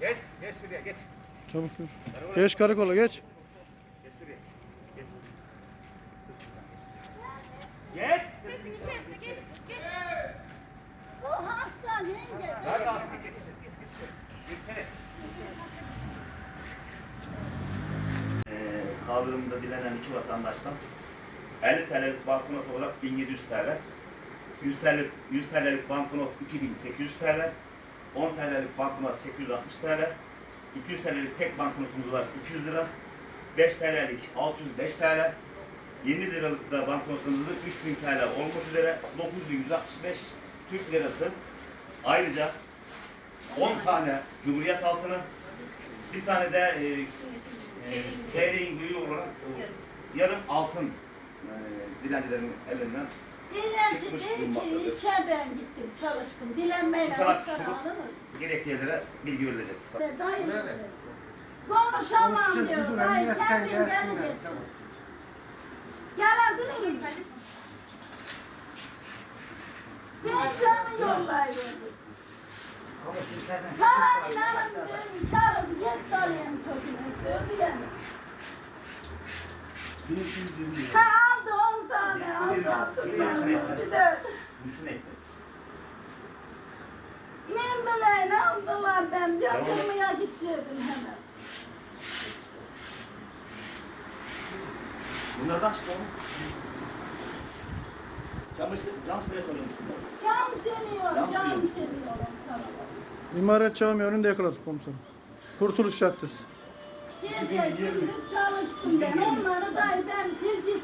Geç, geç şuraya geç. Çabuk yürü. Geç karakola geç. Geç şuraya. Geç. Geç. Sesin içerisine geç kız geç. O hastaneye gel. Hadi Aslı geç. Geç, geç, geç. Geçsene. Ee, kaldırımda dilenen iki vatandaştan 50 TL'lik banknot olarak 1700 TL, 100 TL'lik 100 TL'lik banknot 2800 TL, 10 TL'lik banknot 860 TL, 200 TL'lik tek banknotumuz var 200 lira, 5 TL'lik 605 TL, 20 liralık da banknotumuz da 3000 TL olmak üzere 9165 Türk lirası. Ayrıca 10 tane Cumhuriyet altını, bir tane de e, e, çeyreğin büyüğü olarak yarım altın e, dilencilerin elinden Dilenci Çıkmış bulunmaktadır. içe ben gittim çalıştım. Dilenmeyle Fotoğraf para alınır. yerlere bilgi verilecek. Ve Dayı konuşamam diyor. Dayı kendin geleceksin. Gelebilir misin? Gençlerimi yollayın. Paranın alın dön, çağırın, git dalayım çocuğunu, söyleyeyim. Ha aldı on Bir Müsün ekmek. ne bileyim aldılar ben yatırmaya gidecektim hemen. Bunlardan çıktı oğlum. Cam, cam sinek oluyormuş bunlar. Cam seviyorum, Cam seviyorum. Tamam. İmaret Cami önünde yakaladık komiserim. Kurtuluş Caddesi. Gece gündüz çalıştım ben. Onları da ben silgi.